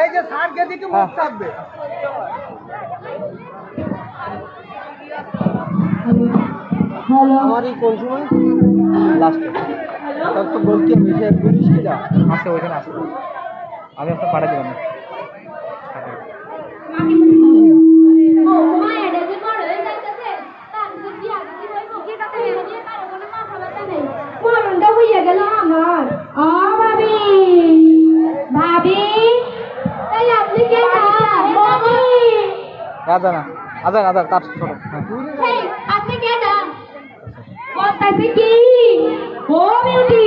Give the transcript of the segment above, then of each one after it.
এই যে স্যারকে দিকে মুখ থাকবে হ্যালো। আমার এই কোন সময়? লাস্টে তার তো বলতে হবে পুলিশ ওইখানে আছে আমি আপনার পাঠা দিলাম। মরণটা আদা না। আদা আদা তার ছোট। হ্যাঁ আপনি কে না বলতাছি কি? ও বিউটি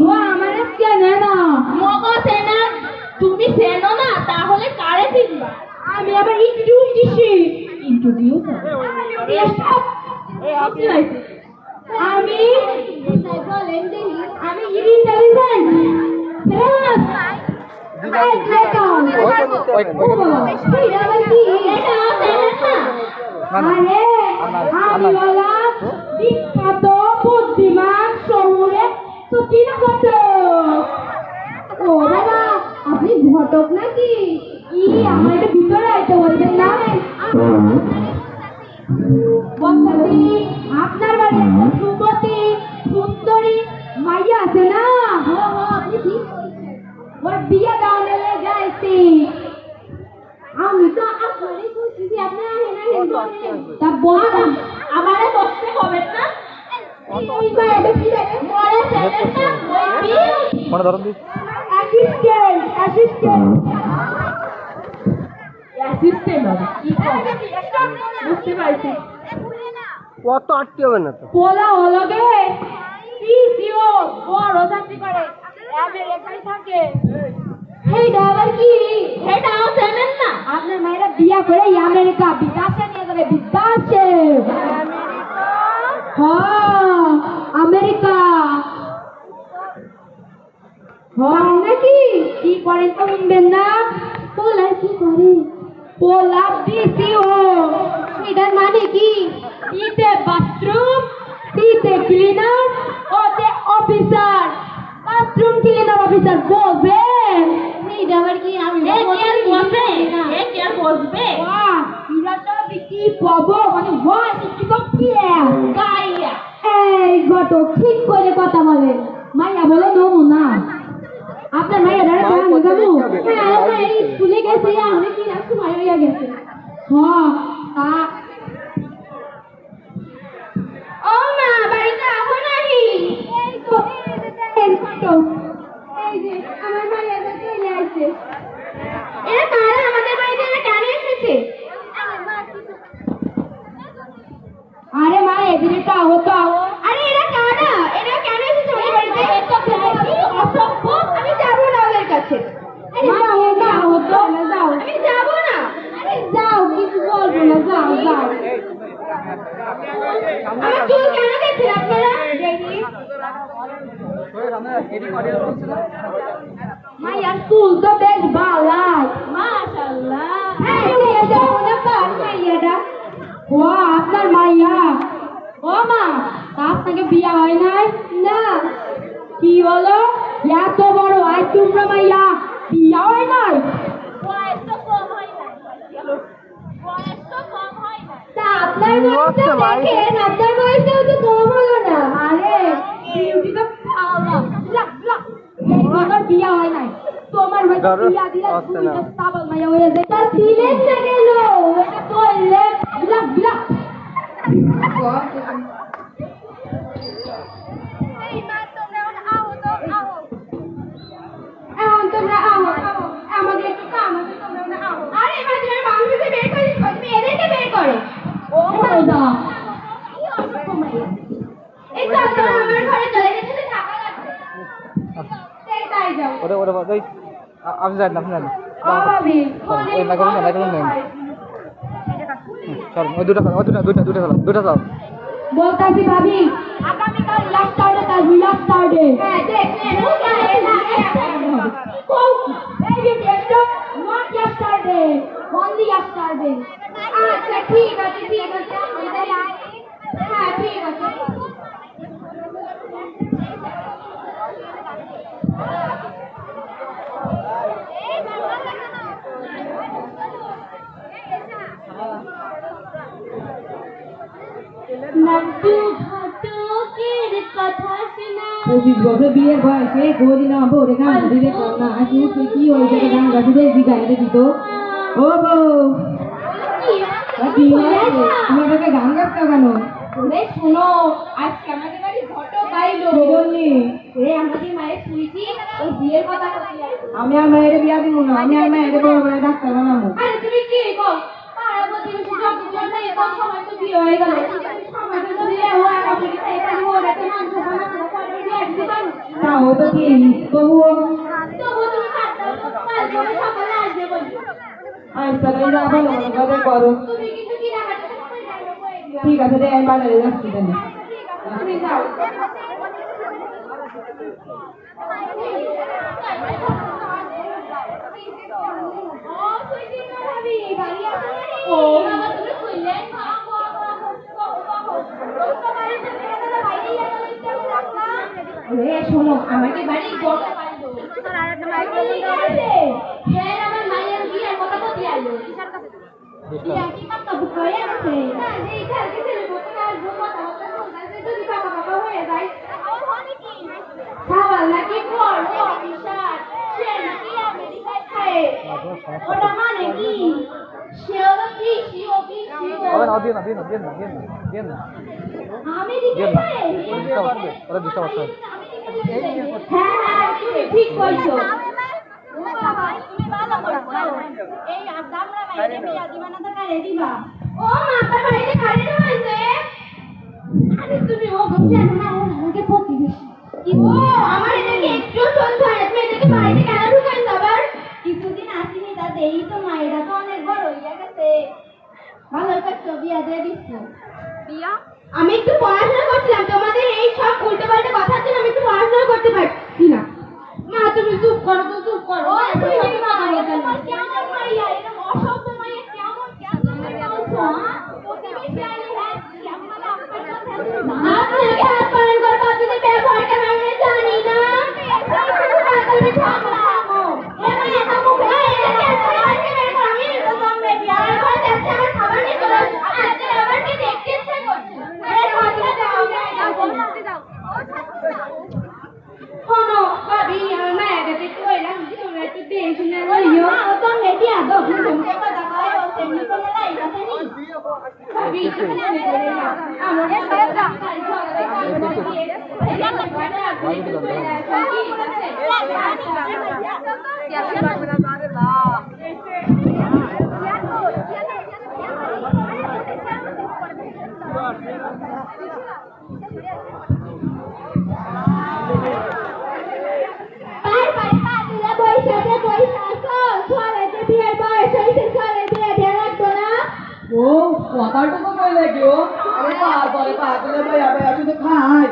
ও আমার চেনে না। মগো সেনা তুমি সেনো না তাহলে কারে চিনবা? আমি আবার ইন্ট্রোডিউস দিছি। ইন্ট্রোডিউস আমি আমি ইন্টেলিজেন্ট বিখ্যাত বুদ্ধিমান শহুরে ও বাবা আপনি ঘটক নাকি ই আমার ভিতরে আইতে বলবেন না আপনার বাড়ি সুমতি সুন্দরী মাইয়া আছে না? পারছি কত আটকে হবে না তো? পোলা হলো গে পিসিও বড় চাকরি করে আমেরিকায় থাকে এই ডলার কি এটাও জানেন না আপনার মায়েরা বিয়া করে আমেরিকা বিদেশে নিয়ে যাবে বিদেশে হ্যাঁ আমেরিকা। হয় নাকি? কি করেন তো শুনবেন না? পোলা কি করে? পোলা বিসিও এটার মানে কি? ইতে বাথরুম ইতে ক্লিনার ওতে অফিসার বাথরুম ক্লিনার অফিসার বোঝেন এইটা আবার কি আমি বসবে? এ কি আর বসবে? বাহ এরা সব কি পাবো? মানে ওয়ান কি কি গাইয়া। এই গত ঠিক করে কথা বলে। মাইয়া বলে নমু না আপনার মাইয়া দাঁড়া মায়ের কারণ কথা গাবো দেখতে হবে। হ্যাঁ আমার এই স্কুলে গেছে আমরা কি না সময় হয়ে গেছে হ্যাঁ তা ও মা বাড়িতে আবো নাহি এই তো এই ফটো এই যে আমার মাইয়া তো চলে আসছে এরা কারা আমাদের বাড়িতে এরা কেন এসেছে আরে মা এদিকে তো আহো তো আহো আরে এরা কারা এরা কেন এসেছে আমাদের বাড়িতে এত কি অসভ্য আমি যাব না ওদের কাছে মা ও না আহো তো যাও আমি যাব না আরে যাও কিছু বলব না যাও যাও আমার চুল কেন দেখছেন আপনারা দেখি মাইয়ার চুল তো বেশ ভালাই মাশাআল্লাহ এই এটা মনে পাস মাইয়াটা ও আপনার মাইয়া ও মা তা আপনাকে বিয়া হয় নাই না কি বলো? এত বড় আই তোমরা মাইয়া। বিয়া হয় নাই? তো হয় না হয় না আপনার বয়সটা দেখেন আপনার বয়সটাও তো কম হলো না। আরে বিউটি তো পাওয়া লাগ লাগ। বিয়া হয় নাই। তোমার বিয়া দিলে আসছে তুমি তো পাগল মাইয়া হয়ে যাবে। তা দিলেন না গেল এটা বললে আছে তোমরা না আরে এবার তুমি বাংলাদেশে বের করিস তুমি এদেরকে বের করো ও মজা এই তো তোমরা আমার ঘরে চলে গেছে টাকা লাগবে সেই তাই যাও ওরে ওরে ওই আপনি যান আপনি যান না। ও মাইক্রোফোন মাইক্রোফোন নেন। চল ওই দুটা ওই দুটা দুটা দুটা ফেলো দুটা যাও বলতাছি ভাবি আগামীকাল লাস্ট টার্ডে কাল লাস্ট টার্ডে হ্যাঁ দেখলেন ও গায়ে লাগে এই যে not yesterday, only yesterday. अच्छा ठीक है ठीक है इधर आए हाँ ठीक है Not. পঁচিশ বছর বিয়ের বয়সে গান দিলে না আসি উঠে কি হয়েছে গান গাছে দেখি গাইতে দিত? ও বউ। কি? তুমি আমাকে গান গাচ্ছ কেন? ওরে শোনো আজকে আমাদের বাড়ি ঘটক আইলো। কি বললি আমাদের মায়ের শুয়েছি ওই বিয়ের কথা আমি আর মায়ের বিয়া দিব না আমি আর মায়ের বড় বড় ডাক্তার বানাবো। আরে তুমি কি পাড়া প্রতিবেশী সময় তো বিয়ে হয়ে গেল। তাও তো কি তো কাল করে ঠিক আছে রে আমি বাজারে যাচ্ছি তাহলে ও বাবা তুমি খুললে শোনো আমাকে বাড়ি হ্যাঁ আমার মায়ের বিয়ের কথা বলতে আলো। বিয়া কি পাক্কা বুক হয়ে গেছে না যে বলতে আসব কথা বলতে যদি পাকা পাকা হয়ে যায় খাওয়াল নাকি ও সে নাকি আমেরিকায় খায় ওটা মানে কি সে কৃষি ও কৃষি হবে না দিয়ে না দিয়ে না দিয়ে না দিয়ে না দিয়ে না দিয়ে না খায় ডিস্টার্ব আসবে ওরা ডিস্টার্ব আসবে হ্যাঁ হ্যাঁ তুমি ঠিক কইছো ও আরে তুমি ও বুঝলে না ও আমাকে প্রতিবেশী কি ও। আমার এটাকে একটু চলছে না তুমি এটাকে বাড়িতে কেন ঢুকাইছো আবার? কিছুদিন আসিনি তাতে এই তো মায়েরা তো অনেক বড় হইয়া গেছে। ভালো করছ বিয়া দিয়ে দিচ্ছ। বিয়া? আমি একটু পড়াশোনা করছিলাম তোমাদের এই সব উল্টো পাল্টা কথার জন্য আমি একটু পড়াশোনা করতে পারছি না? মা তুমি চুপ করো তো চুপ করো। তুমি কেমন মাইয়া এরকম অশব্দ মাইয়া কেমন কেমন বলছো হ্যাঁ প্রতিবেশী আইলে হ্যাঁ কেমন মানে আপনার কথা আপনাকে হাত পালন করে পদ্ধতি ব্যবহার কেন আমি জানি না তুমি থামো এবার এটা মুখে এটা আমি তো সামনে দিয়ে আমার ঘরে দেখছে আমার খাবার নিয়ে চলে আসছে আজকে আবার কি দেখতে ইচ্ছা করছে আরে কথা দাও যাও শোনো ভাবি আমার মায়ের কাছে কইলাম যে তোমরা একটু দেখি না বলিও তো মেবি আদো তোমাকে কথা কয় ও তেমনি কোনো লাইন আছে নি ভাবি তুমি না মেরে না আমার সাথে কাল সকালে কাল করে এটা কথা আপনি তো পার পার পা দিলে বৈশাখে বৈশাখ ছড়াইতে বিয়ের বয়স হয়েছে ছড়াই বিয়ে দিয়ে রাখব ও, কথাটুকু কইলে কি ও। আরে পার পরে পা তুলে বইয়া বইয়া শুধু খায়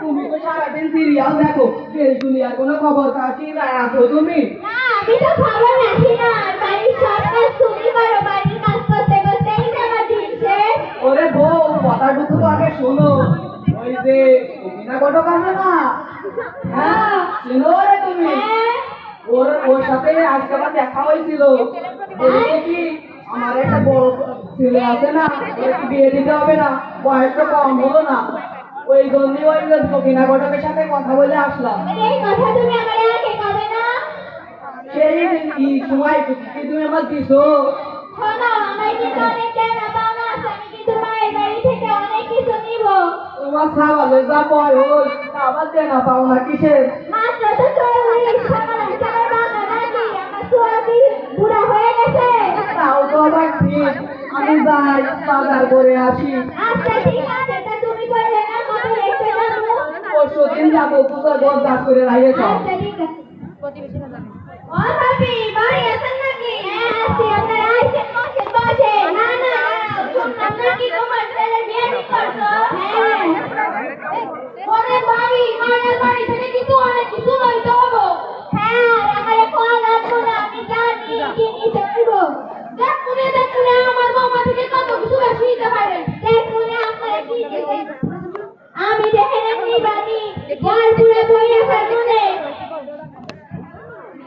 তুমি তো সারাদিন সিরিয়াল দেখো, দেশ দুনিয়ার কোনো খবর কাছি রাখো তুমি? না, আমি তো খবর রাখি না। বাড়ির সব কাজ তুমি করো কথাটুকু তো আগে শোনো। ওই যে অভিনা ঘটক আছে না? হ্যাঁ চেনো রে তুমি? ওর ওর সাথে আজকে আমার দেখা হয়েছিল। কি আমার একটা বড় ছেলে আছে না বিয়ে দিতে হবে না বয়সটা কম হলো না। ওই জন্যই ওই সকিনা ঘটকের সাথে কথা বলে আসলাম। এই কথা তুমি আমার আগে কবে না? সেই সময় কি তুমি আমার দিছো? শোনো আমার কিন্তু অনেক জায়গা কিছু নিব। তোমার খাওয়ালে যা বয়স আমার দেনা পাও না কিসের? মাত্র তো চল্লিশ সকাল সকাল বাবা নাকি? আমার সোয়াবি বুড়া হয়ে গেছে। তাও তো আবার ঠিক। আমি যাই বাজার করে আসি। আচ্ছা ঠিক আছে তা তুমি কইলে না কত রেখে যাব পরশু দিন যাব পুজো দশ দাস করে রাখে সব আচ্ছা ঠিক আছে। ও ভাবি বাড়ি আছেন নাকি? হ্যাঁ আছি আপনারা আইসেন বসেন বসেন। না না শুনলাম নাকি তোমার ছেলে বিয়ে ঠিক করছ হ্যাঁ ওরে ভাবি মায়ের বাড়ি থেকে কিন্তু অনেক কিছু লইতে হব হ্যাঁ আমার কোন লাগবো না আমি জানি কি নিতে হইব দেখুনে দেখুনে আমার মামা থেকে কত কিছু বেশি দিতে পারে দেখুনে আপনারা কি দিতে আমি দেখে রাখি বানি বল পুরো বইয়া ফেলুনে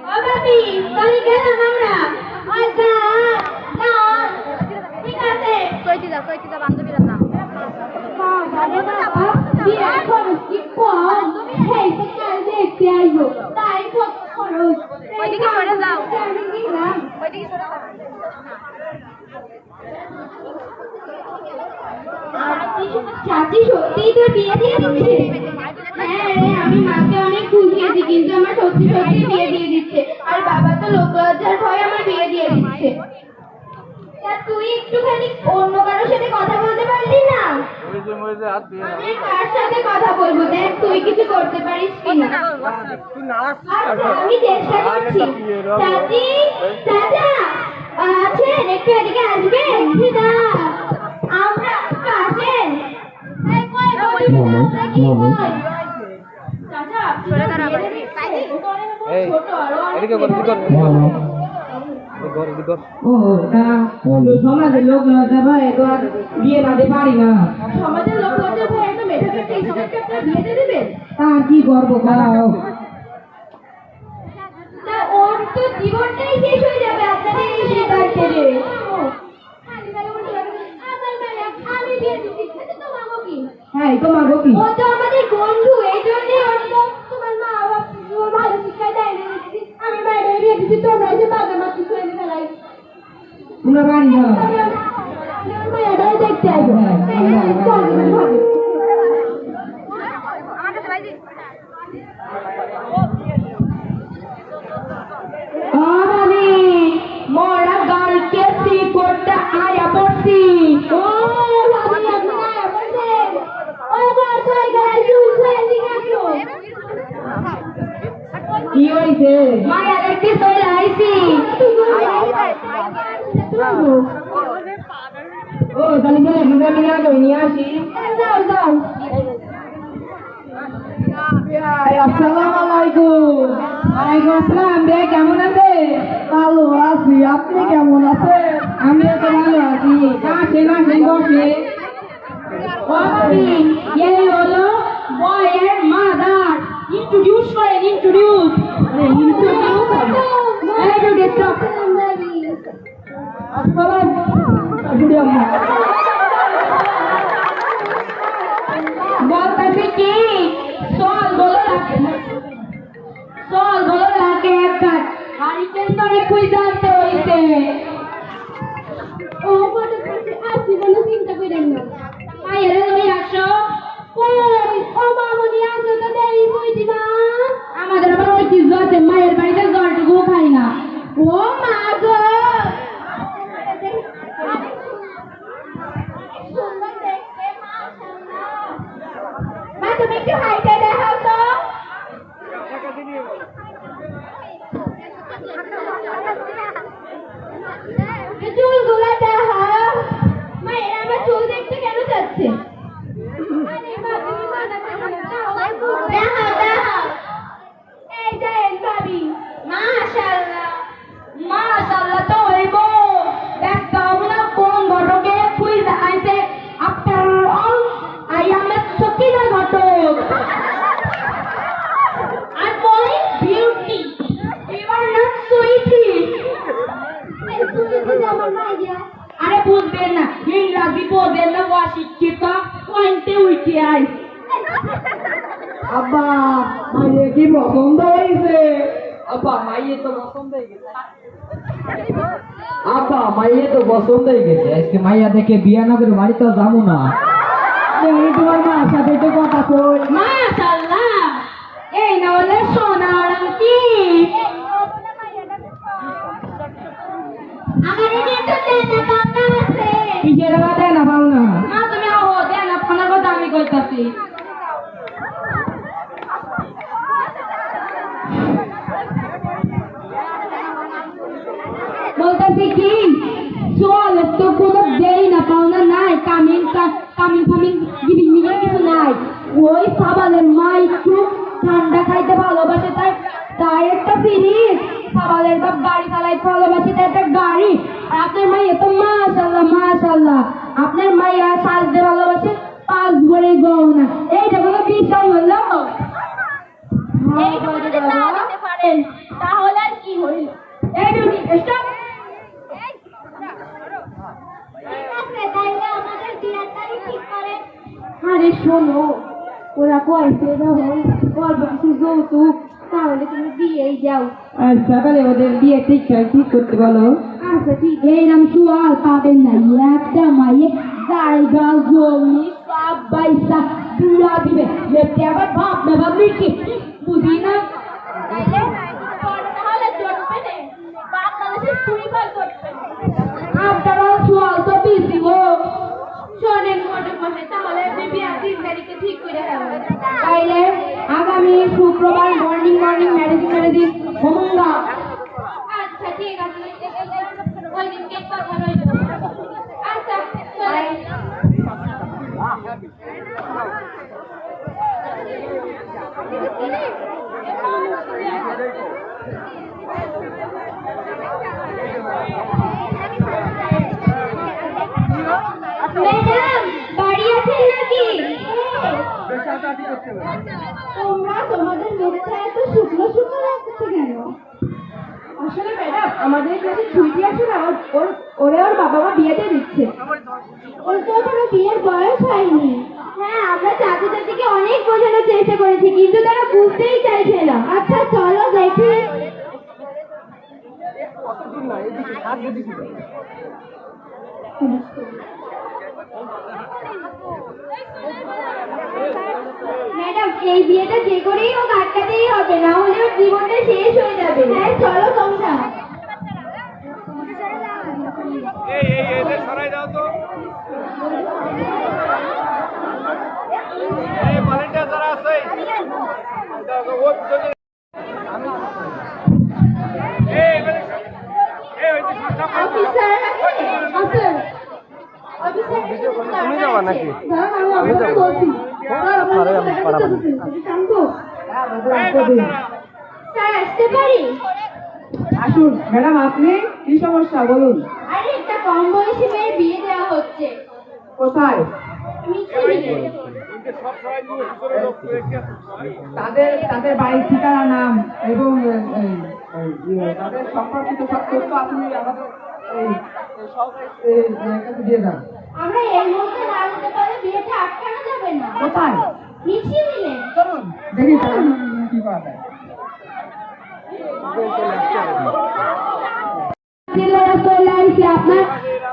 ও বাবি বাড়ি গেলাম আমরা আচ্ছা না ঠিক আছে কইতে যাও কইতে যাও বান্ধবীরা যাও বিয়ে খরচ কি কম হেই তো কাল দেখতে আইবো তাই কত খরচ ওইদিকে সরে যাও। আমি গেলাম চাচি সত্যিই তোর বিয়ে দিয়ে দিচ্ছে হ্যাঁ আমি মাকে অনেক বুঝিয়েছি কিন্তু আমার সত্যি সত্যি বিয়ে দিয়ে দিচ্ছে। আর বাবা তো লোক লজ্জার ভয়ে আমার বিয়ে দিয়ে দিচ্ছে। তুই একটুখানি অন্য কারোর সাথে কথা বলতে পারলি না? আমি কার সাথে কথা বলব? দেখ, তুই কিছু করতে পারিস কিনা? আমি চেষ্টা করছি। চাচি, চাচা আছেন একটু এদিকে আসবেন আমরা সমাজের লোক লজ্জা ভয়ে তো আর বিয়ে বাদে পারি না সমাজের লোক লজ্জা ভয়ে একটা বিয়ে দিয়ে দেবেন তা কি করব খাও জীবনটাই শেষ হয়ে যাবে আপনাদের এই সিদ্ধান্ত আমি বিয়ে দিচ্ছি তো মাগো কি? হ্যাঁ ও তো আমাদের বন্ধু এই জন্যই ওর তো তোমার মা বাবা ওর ভালো শিক্ষা দেয় না আমি বাইরে বিয়ে দিচ্ছি তোমরা এসে বাগা মাছি করে ফেলাই তোমরা বাড়ি যাও ওর দেখতে আসব। আমি মোরা গালকে শিকড়টা আয়া পড়ছি ও ভাবি আপনি আয়া বলছেন ও বড় গায়ে চুল খুলে দিকে আসো কি হইছে মায়া দেখতে চলে আইছি। ও, তাহলে গেলে আমরা মিলে আগে নিয়ে আসি। যাও যাও। আসসালামু আলাইকুম। ওয়ালাইকুম আসসালাম। বে কেমন আছে? ভালো আছি। আপনি কেমন আছেন? আমিও তো ভালো আছি। আসেন আসেন, বসে। ও ভাবি এই হলো বয়ের মাদার। ইন্ট্রোডিউস করেন ইন্ট্রোডিউস ইন্ট্রোডিউস এই আব্বা মাইয়ে তো পছন্দ হয়ে গেছে। আজকে মাইয়া দেখে বিয়া না করে বাড়িতেও যাব না। এই তোমার মার সাথে তো কথা কই। মাশাআল্লাহ। এই না হলে সোনার আংটি আমার এখানে তো দেনা পাওনা আছে। কিসের বাদে না পাও না মা তুমি আও দেনা পাওনা কথা আমি কইতাছি বলতেছি কি চল তো কোনো দেরি না পাওনা নাই কামিন কামিন ফামিন গিভিং কিছু নাই ওই সাবালের মা একটু ঠান্ডা খাইতে ভালোবাসে তাই তার একটা ফ্রিজ সাবালের বাপ গাড়ি চালাইতে ভালোবাসে তাই একটা গাড়ি। আর আপনার মাই এত মাশাল্লাহ মাশাল্লাহ। আপনার মাই সাজতে ভালোবাসে পাঁচ ভরে গহনা। এইটা কোনো বিষয় হলো? এইটা যদি না দিতে পারেন। তাহলে আর কি হইল? এই স্টপ আরে শোনো ওরা বয়সে যখন অল্প কিছু যৌতুক তাহলে তুমি দিয়েই যাও। আর সকালে ওদের বিয়ে ঠিকঠাক ঠিক করতে বলো। আচ্ছা ঠিক এইরকম সোয়াল পাবেন না। একটা মাইয়ে জায়গা জমি সব পয়সা দিবে। আবার ভাব না ভাবলি কি? বুঝি না তাইলে বড় তাহলে জন্মে নে বাংলাদেশের পরিবার করবে আপনারা সোয়াল তো বেশি ও শোনেন মনে মনে তাহলে বেবি আর তিন তারিখে ঠিক করে হবে তাইলে আগামী শুক্রবার মর্নিং মর্নিং ম্যারেজ ম্যারেজ হোমঙ্গা আচ্ছা ঠিক আছে ওই দিন কেক কথা রইল আচ্ছা চলে ম্যাডাম, বাড়ি আছেন নাকি? তোমরা তোমাদের মুখটা এত শুকনো শুকনো লাগছে কেন? আসলে ম্যাডাম, আমাদের কাছে ছুটি আছে না, ওর- ওর ওরে বাবা মা বিয়ে দিয়ে দিচ্ছে। ওর তো এখনও বিয়ের বয়স হয়নি। হ্যাঁ আমরা চাচিকে অনেক বোঝানোর চেষ্টা করেছি, কিন্তু তারা বুঝতেই চাইছে না। আচ্ছা চলো দেখি। ম্যাডাম, এই বিয়েটা যে করেই হোক আটকাতেই হবে, না হলে ওর জীবনটা শেষ হয়ে যাবে। হ্যাঁ চলো তোমরা। এই সরাই দাও তো। তুমি যাবা নাকি? আমি আমি আসুন ম্যাডাম আপনি কি সমস্যা? বলুন। আরে একটা কম বয়সী মেয়ের বিয়ে দেওয়া হচ্ছে। কোথায়? তাদের তাদের বাড়ির ঠিকানা নাম এবং ইয়ে, তাদের সম্পর্কিত সব তথ্য আপনি আমাদের দিয়ে যান। আমরা এই মুহূর্তে না হতে পারে বিয়েটা আটকানো যাবে না। কোথায়? চলুন দেখি চলুন কি করা যায়। আপনার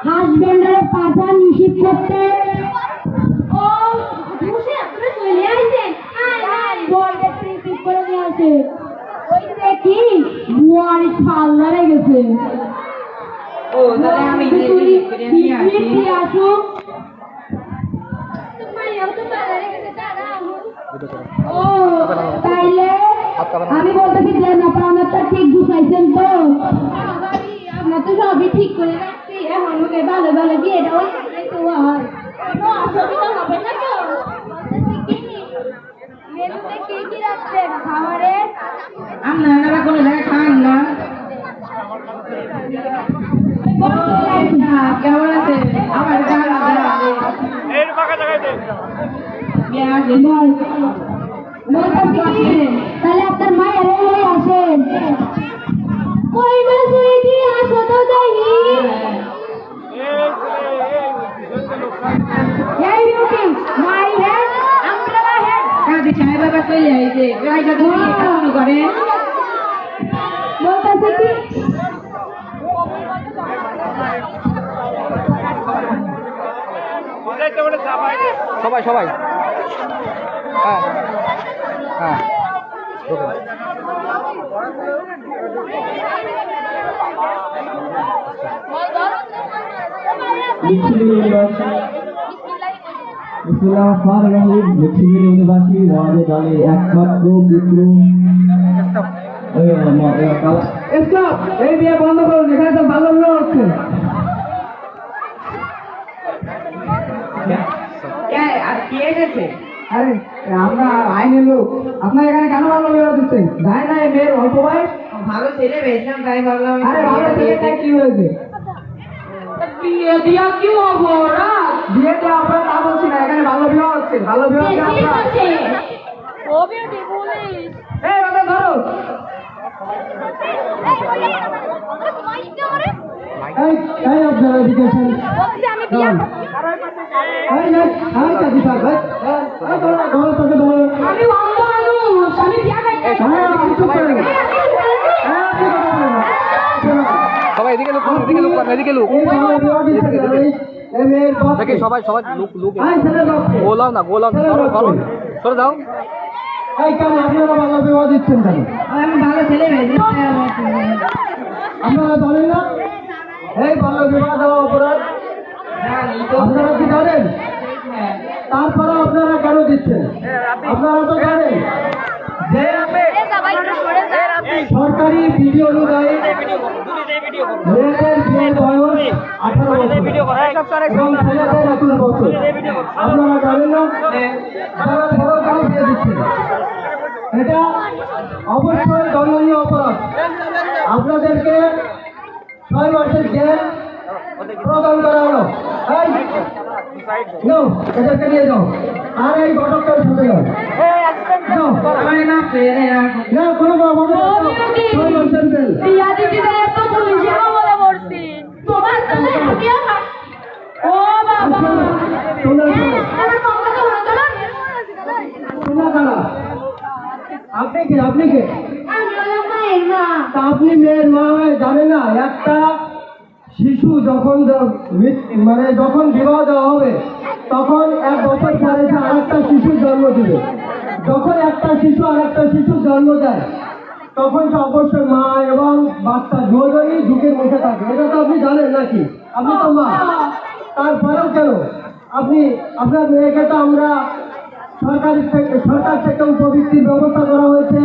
হাজবেন্ডের পাঠা নিষেধ করতে ও বসে আপনারা চলে আসছেন আয় আয় বলকে রিসিভ করে নিয়ে আসে ওইটা কি? বুয়ারি পাল্লারে গেছে ও তাহলে আমি নিয়ে তাইলে বলতেছি যে আপনারটা ঠিক গুছাইছেন তো। আমরা তো সবই ঠিক করে রাখছি। এখন ওকে ভালো ভালো তো হয় অসুবিধা হবে না তো। বলতেছি মেনুতে কি কি রাখছেন? খাবারে? আপনারা কোনো জায়গায় খান না কেমন আছে আমার জানা এই ফাঁকা জায়গায় দে বলতেছি কি তাহলে আপনার মায়ের দে সবাই সবাই হ্যাঁ হ্যাঁ মিছিল ইউনিভার্সিটি আমাদের দলে একমাত্র বন্ধ করুন তো ভালো হচ্ছে আরে আমরা আইনের লোক। আপনার এখানে কেন ভালো বিয়ে দিচ্ছেন যাই না মেয়ের অল্প বয়স? ভালো ছেলে পেয়েছিলাম তাই ভাবলাম আরে ভালো ছেলেটা কি হয়েছে? বিয়ে দিয়া কি অপরাধ বিয়ে দেওয়া অপরাধ তা বলছি না এখানে ভালো বিয়ে হচ্ছে ভালো পুলিশ এই ওটা ধরো। এই, এই আপনার এদিকে আসেন। আমি বিয়া আমি অন্ধ মানুষ আমি সবাই এদিকে লুক এদিকে লুক এদিকে লুক দেখি সবাই সবাই লুক লুক গোলাও না গোলাও না সরো সরো। সরে দাও আপনারা বাংলা দিচ্ছেন কেন? আমি ভালো ছেলে হয়েছি আপনারা জানেন না? এই বাল্য বিবাহ দেওয়া অপরাধ। আপনারা কি জানেন? তারপরে আপনারা কেন দিচ্ছেন? আপনারা তো জানেন। যে সরকারি বিধি অনুযায়ী মেয়েদের বিয়ের বয়স আঠারো বছর। এবং ছেলেদের একুশ বছর। আপনারা জানেন না? আপনারা বড় কেন বিয়ে দিচ্ছেন। এটা অবশ্যই দণ্ডনীয় অপরাধ। আপনাদেরকে ছয় মাসের জেল প্রদান করা হলো। এদেরকে নিয়ে যাও। আর এই ঘটকটার সাথে যাও। না। কোনো বিয়ে হয়? আপনি কে আপনি কে? আপনি মেয়ের মা হয়ে জানে না। একটা শিশু যখন মানে যখন বিবাহ দেওয়া হবে, তখন এক বছর পরে সে আরেকটা শিশুর জন্ম দেবে। যখন একটা শিশু আরেকটা শিশুর জন্ম দেয়, তখন সে অবশ্যই মা এবং বাচ্চা দুজনই ঝুঁকির মুখে থাকে এটা তো আপনি জানেন নাকি? আপনি তো মা। তারপরেও কেন? আপনি আপনার মেয়েকে তো আমরা সরকার থেকে সরকার থেকে উপবৃত্তির ব্যবস্থা করা হয়েছে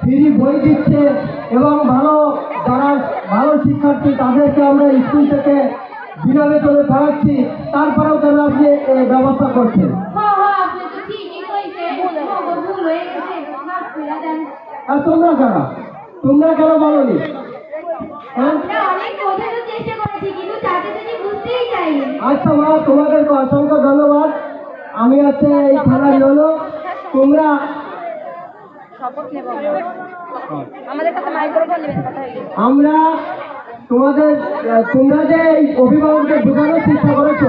ফ্রি বই দিচ্ছে এবং ভালো যারা ভালো শিক্ষার্থী তাদেরকে আমরা স্কুল থেকে বিনা বেতনে পড়াচ্ছি তারপরেও কেন আপনি ব্যবস্থা করছেন আপনি তো ঠিকই কইছে মগো ভুল গেছে মাফ করে দেন আর তোমরা কারা তোমরা কেন বলনি হ্যাঁ করেছি আচ্ছা মা তোমাদেরকে অসংখ্য ধন্যবাদ। আমি হচ্ছে এই খেলার জন্য তোমরা? হয়ে। আমরা তোমাদের তোমরা যে এই অভিভাবকদের বোঝানোর চেষ্টা করেছ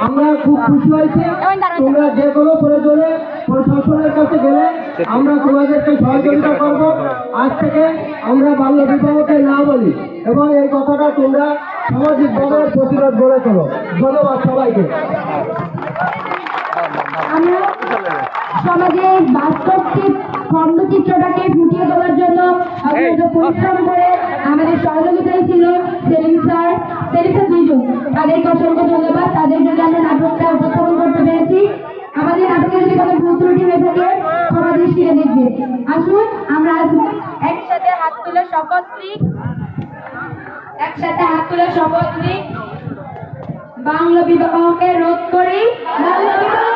আমরা খুব খুশি হয়েছি। তোমরা যে কোনো প্রয়োজনে প্রশাসনের কাছে গেলে আমরা তোমাদেরকে সহযোগিতা করব। আজ থেকে আমরা বাল্য বিবাহকে না বলি এবং এই কথাটা তোমরা সামাজিকভাবে প্রতিরোধ গড়ে তোলো ধন্যবাদ সবাইকে। আমরা সমাজের বাস্তব চিত- খণ্ডচিত্রটাকে ফুটিয়ে তোলার জন্য অত্যন্ত পরিশ্রম করে আমাদের সহযোগিতায় ছিল সেলিম স্যার। সেলিম স্যার দুইজন। তাদেরকে অসংখ্য ধন্যবাদ। তাদের জন্য আমরা নাটকটা উপস্থাপন করতে পেরেছি। আমাদের নাটকে যদি কোনো ভুল ত্রুটি হয়ে থাকে ক্ষমা দৃষ্টিতে দেখবে আসুন আমরা একসাথে হাত তুলে শপথ নিই। একসাথে হাত তুলে শপথ নিই। বাংলা বিবাহকে রোধ করি। বাংলা